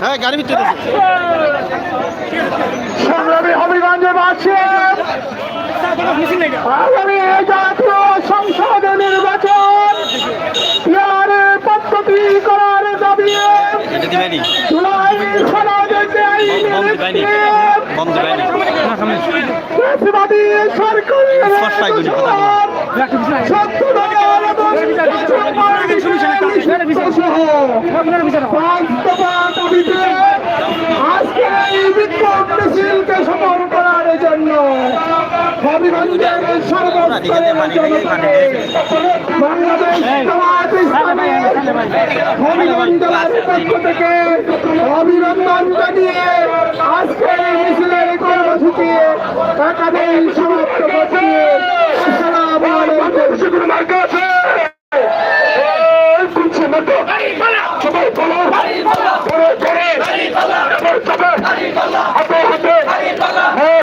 হ্যাঁ গাড়ি ভিতরে সংগ্রামী হবিগঞ্জের বাসী। আগামী জাতীয় সংসদ নির্বাচন। পদ্ধতি করার দাবি করার জন্য হবিগঞ্জের সর্বস্তরের জনতাকে বাংলাদেশ জামায়াত ইসলামী হবিগঞ্জ জেলার পক্ষ থেকে অভিনন্দন জানিয়ে আজকে এই মিছিলের কর্মসূচি একাধিক সমাপ্ত বলো